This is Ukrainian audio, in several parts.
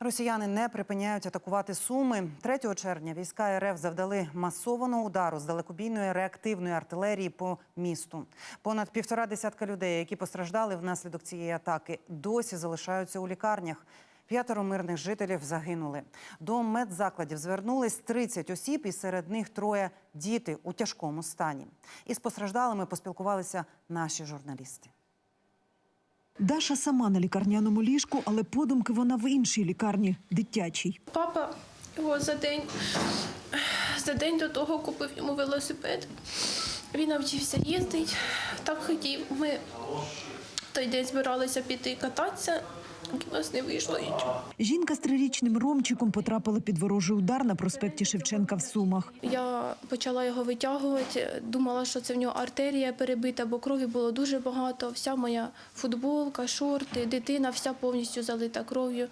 Росіяни не припиняють атакувати Суми. 3 червня війська РФ завдали масованого удару з далекобійної реактивної артилерії по місту. Понад півтора десятка людей, які постраждали внаслідок цієї атаки, досі залишаються у лікарнях. П'ятеро мирних жителів загинули. До медзакладів звернулись 30 осіб, і серед них троє діти у тяжкому стані. Із постраждалими поспілкувалися наші журналісти. Даша сама на лікарняному ліжку, але подумки вона в іншій лікарні дитячій. Папа його за день, за день до того купив йому велосипед. Він навчився їздити, так хотів. Ми той день збиралися піти кататися, у нас не вийшло нічого. Жінка з трирічним Ромчиком потрапила під ворожий удар на проспекті Шевченка в Сумах. Я почала його витягувати, думала, що це в нього артерія перебита, бо крові було дуже багато. Вся моя футболка, шорти, дитина вся повністю залита кров'ю.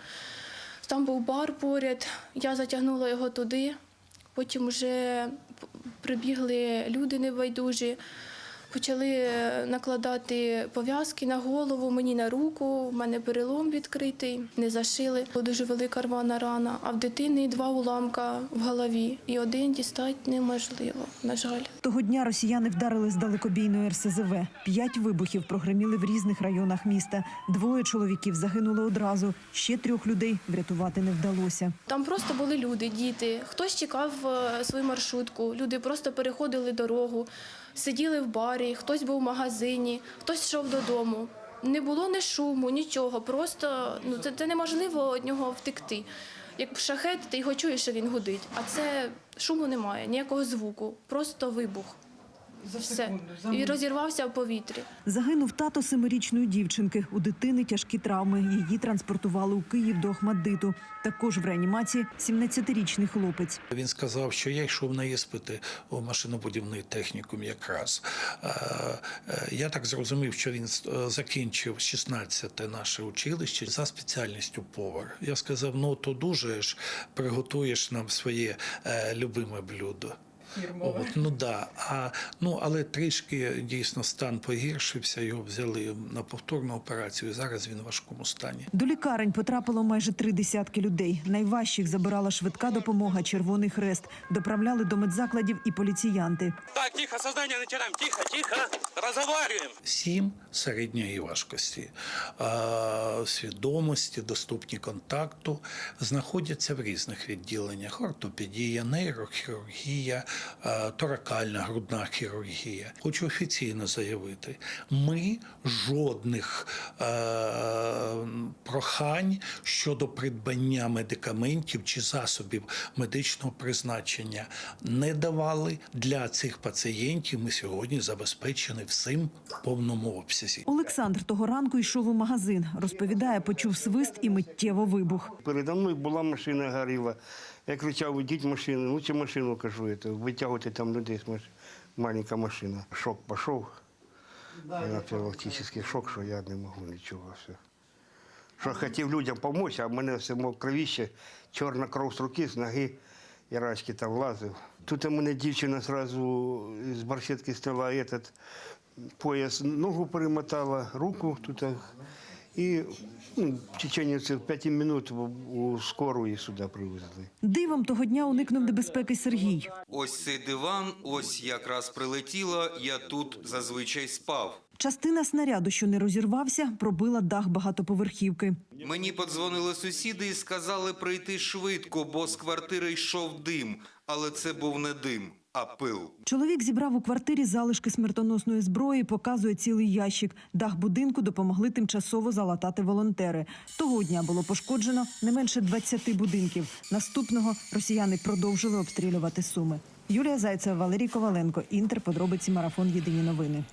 Там був бар поряд, я затягнула його туди. Потім вже прибігли люди небайдужі, почали е, накладати пов'язки на голову, мені на руку, в мене перелом відкритий, не зашили. Була дуже велика рвана рана, а в дитини два уламка в голові. І один дістати неможливо, на жаль. Того дня росіяни вдарили з далекобійної РСЗВ. П'ять вибухів прогреміли в різних районах міста. Двоє чоловіків загинули одразу. Ще трьох людей врятувати не вдалося. Там просто були люди, діти. Хтось чекав е, свою маршрутку, люди просто переходили дорогу, сиділи в барі, хтось був в магазині, хтось йшов додому. Не було ні шуму, нічого. Просто ну це, це неможливо від нього втекти. Як шахет, ти його чуєш, що він гудить. А це шуму немає, ніякого звуку, просто вибух. Все. І розірвався в повітрі. Загинув тато семирічної дівчинки. У дитини тяжкі травми. Її транспортували у Київ до Охмаддиту. Також в реанімації 17-річний хлопець. Він сказав, що я йшов на іспити у машинобудівний технікум якраз. Е, е, Я так зрозумів, що він е, закінчив 16-те наше училище за спеціальністю повар. Я сказав: ну то дуже ж приготуєш нам своє любиме блюдо. От, ну да. А, ну, але трішки дійсно стан погіршився, його взяли на повторну операцію. Зараз він в важкому стані. До лікарень потрапило майже три десятки людей. Найважчих забирала швидка допомога, Червоний Хрест. Доправляли до медзакладів і поліціянти. Так, тихо, сознание начинаем. Тихо, тихо. Разговариваем. Сім середньої важкості, а, свідомості, доступні контакту, знаходяться в різних відділеннях: ортопедія, нейрохірургія, торакальна грудна хірургія. Хочу офіційно заявити: ми жодних е, прохань щодо придбання медикаментів чи засобів медичного призначення не давали для цих пацієнтів. Ми сьогодні забезпечені всім в повному обсязі. Олександр того ранку йшов у магазин. Розповідає, почув свист і миттєво вибух. Передо мною була машина горіла. Я кричав, ідіть машину, лучше машину кажу, це, витягуйте там людей з маленька машина. Шок пішов. Анафілактичний шок, що я не можу нічого. Все. Що хотів людям допомогти, а в мене все мов кровіще, чорна кров з руки, з ноги. Я рачки там влазив. Тут у мене дівчина одразу з барсетки стала этот пояс, ногу перемотала, руку тут. І ну, в течение цих п'яти минут у скору сюди привезли. Дивом того дня уникнув небезпеки Сергій. Ось цей диван, ось якраз прилетіло, я тут зазвичай спав. Частина снаряду, що не розірвався, пробила дах багатоповерхівки. Мені подзвонили сусіди і сказали прийти швидко, бо з квартири йшов дим. Але це був не дим, а пил. Чоловік зібрав у квартирі залишки смертоносної зброї, показує цілий ящик. Дах будинку допомогли тимчасово залатати волонтери. Того дня було пошкоджено не менше 20 будинків. Наступного росіяни продовжили обстрілювати суми. Юлія Зайцева, Валерій Коваленко, Інтер. Подробиці марафон. Єдині новини.